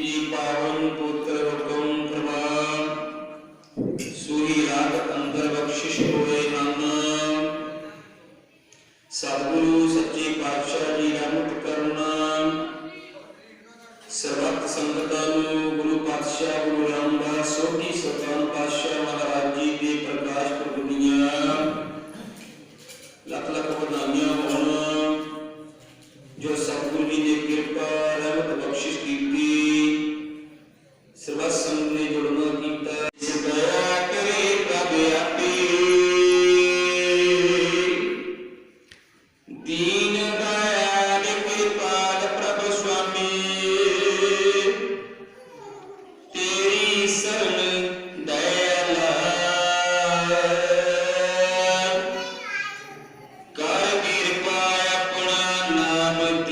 ਕੀ ਪਾਵਨ ਪੁੱਤਰ ਹੁਕਮ ਪ੍ਰਭਾਵ ਸੂਹੀ ਰਾਤ ਅੰਦਰ ਬਖਸ਼ਿਸ਼ ਹੋਏ ਹਨ ਸਤਿਗੁਰੂ ਸੱਚੇ ਪਾਤਸ਼ਾਹ ਜੀ ਦਾ ਮੁਖ ਕਰੁਣਾ ਸਰਬਤ ਸੰਗਤਾਂ ਨੂੰ ਗੁਰੂ ਪਾਤਸ਼ਾਹ ਗੁਰੂ ਰਾਮਦਾਸ ਸੋਢੀ ਸਤਾਨ ਪਾਤਸ਼ਾਹ ਮਹਾਰਾਜ ਜੀ ਦੇ ਪ੍ਰਕਾਸ਼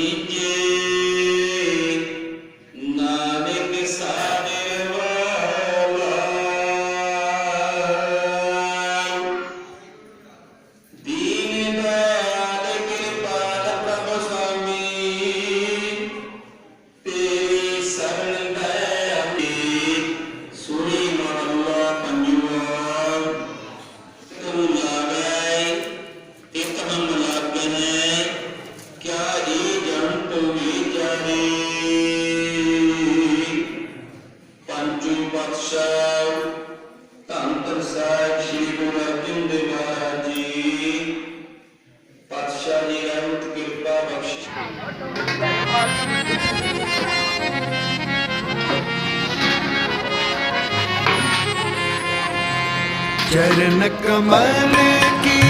You. ਪਾਤਸ਼ਾਹ ਧੰਨ ਧੰਨ ਸਾਹਿਬ ਸ੍ਰੀ ਗੁਰੂ ਅਰਜਨ ਚਰਨ ਕਮਲ ਕੀ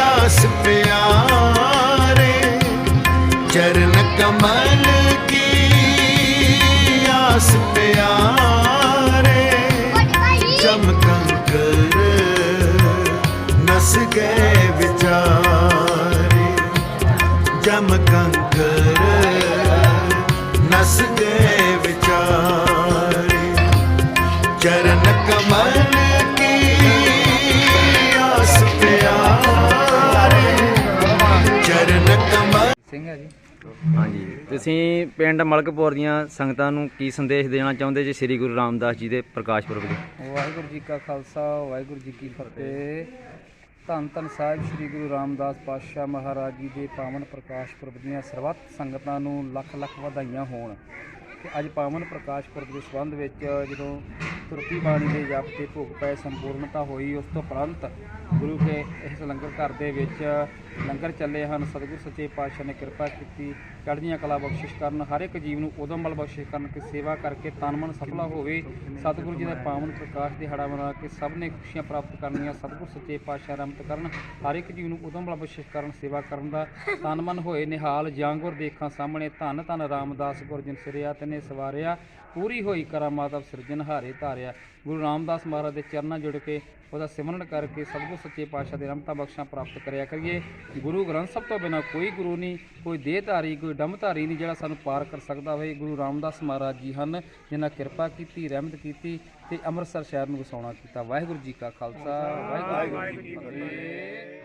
ਆਸ ਪਿਆਰੇ। ਚਰਨ ਕਮਲ ਵਿਚਾਰੇ। ਤੁਸੀਂ ਪਿੰਡ ਮਲਕਪੁਰ ਦੀਆਂ ਸੰਗਤਾਂ ਨੂੰ ਕੀ ਸੰਦੇਸ਼ ਦੇਣਾ ਚਾਹੁੰਦੇ ਜੀ ਸ੍ਰੀ ਗੁਰੂ ਰਾਮਦਾਸ ਜੀ ਦੇ ਪ੍ਰਕਾਸ਼ ਪੁਰਬ ਦੇ? ਵਾਹਿਗੁਰੂ ਜੀ ਕਾ ਖਾਲਸਾ ਵਾਹਿਗੁਰੂ ਜੀ ਕੀ ਫਤਿਹ। ਧੰਨ ਧੰਨ ਸਾਹਿਬ ਸ੍ਰੀ ਗੁਰੂ ਰਾਮਦਾਸ ਪਾਤਸ਼ਾਹ ਮਹਾਰਾਜ ਜੀ ਦੇ ਪਾਵਨ ਪ੍ਰਕਾਸ਼ ਪੁਰਬ ਦੀਆਂ ਸਰਬੱਤ ਸੰਗਤਾਂ ਨੂੰ ਲੱਖ ਲੱਖ ਵਧਾਈਆਂ ਹੋਣ। ਕਿ ਅੱਜ ਪਾਵਨ ਪ੍ਰਕਾਸ਼ ਪੁਰਬ ਦੇ ਸੰਬੰਧ ਵਿੱਚ ਜਦੋਂ ਤੁਰਕੀ ਬਾਣੀ ਦੇ ਜਪ ਤੇ ਭੋਗ ਪੈ ਸੰਪੂਰਨਤਾ ਹੋਈ, ਉਸ ਤੋਂ ਉਪਰੰਤ ਗੁਰੂ ਕੇ ਇਸ ਲੰਗਰ ਘਰ ਦੇ ਵਿੱਚ ਲੰਗਰ ਚੱਲੇ ਹਨ। ਸਤਿਗੁਰ ਸੱਚੇ ਪਾਤਸ਼ਾਹ ਨੇ ਕਿਰਪਾ ਕੀਤੀ, ਚੜ੍ਹਦੀਆਂ ਕਲਾ ਬਖਸ਼ਿਸ਼ ਕਰਨ, ਹਰ ਇੱਕ ਜੀਵ ਨੂੰ ਉਦਮ ਬਲ ਬਖਸ਼ਿਸ਼ ਕਰਨ ਕਿ ਸੇਵਾ ਕਰਕੇ ਤਨ ਮਨ ਸਫਲਾ ਹੋਵੇ। ਸਤਿਗੁਰੂ ਜੀ ਦਾ ਪਾਵਨ ਪ੍ਰਕਾਸ਼ ਦਿਹਾੜਾ ਮਨਾ ਕੇ ਸਭ ਨੇ ਖੁਸ਼ੀਆਂ ਪ੍ਰਾਪਤ ਕਰਨੀਆਂ। ਸਤਿਗੁਰ ਸੱਚੇ ਪਾਤਸ਼ਾਹ ਰਹਿਮਤ ਕਰਨ, ਹਰ ਇੱਕ ਜੀਵ ਨੂੰ ਉਦਮ ਬਲ ਬਖਸ਼ਿਸ਼ ਕਰਨ, ਸੇਵਾ ਕਰਨ ਦਾ ਤਨ ਮਨ ਹੋਏ। ਨਿਹਾਲ ਜਾਂਗੁਰ ਦੇਖਾਂ ਸਾਹਮਣੇ, ਧੰਨ ਧੰਨ ਰਾਮਦਾਸ ਗੁਰਜਨ ਸਿਰਿਆ ਤਨੇ ਸਵਾਰਿਆ, ਪੂਰੀ ਹੋਈ ਕਰਾਮਾਤ ਅਵ ਸਿਰਜਨ ਹਾਰੇ ਧਾਰਿਆ। ਗੁਰੂ ਰਾਮਦਾਸ ਮਹਾਰਾਜ ਦੇ ਚਰਨਾਂ ਜੁੜ ਕੇ ਉਹਦਾ ਸਿਮਰਨ ਕਰਕੇ ਸਤਿਗੁਰ ਸੱਚੇ ਪਾਤਸ਼ਾਹ ਦੇ ਰਹਿਮਤਾਂ ਬਖਸ਼ਾਂ ਪ੍ਰਾਪਤ ਕਰਿਆ ਕਰੀਏ। ਗੁਰੂ ਗ੍ਰੰਥ ਸਾਹਿਬ ਤੋਂ ਬਿਨਾ ਕੋਈ ਗੁਰੂ ਨਹੀਂ, ਕੋਈ ਦੇਹਧਾਰੀ, ਕੋਈ ਡੰਮਧਾਰੀ ਨਹੀਂ ਜਿਹੜਾ ਸਾਨੂੰ ਪਾਰ ਕਰ ਸਕਦਾ ਹੋਵੇ। ਗੁਰੂ ਰਾਮਦਾਸ ਮਹਾਰਾਜ ਜੀ ਹਨ, ਜਿਨ੍ਹਾਂ ਕਿਰਪਾ ਕੀਤੀ, ਰਹਿਮਤ ਕੀਤੀ ਤੇ ਅੰਮ੍ਰਿਤਸਰ ਸ਼ਹਿਰ ਨੂੰ ਵਸਾਉਣਾ ਕੀਤਾ। ਵਾਹਿਗੁਰੂ ਜੀ ਕਾ ਖਾਲਸਾ, ਵਾਹਿਗੁਰੂ ਜੀ ਕੀ ਫਤਿਹ।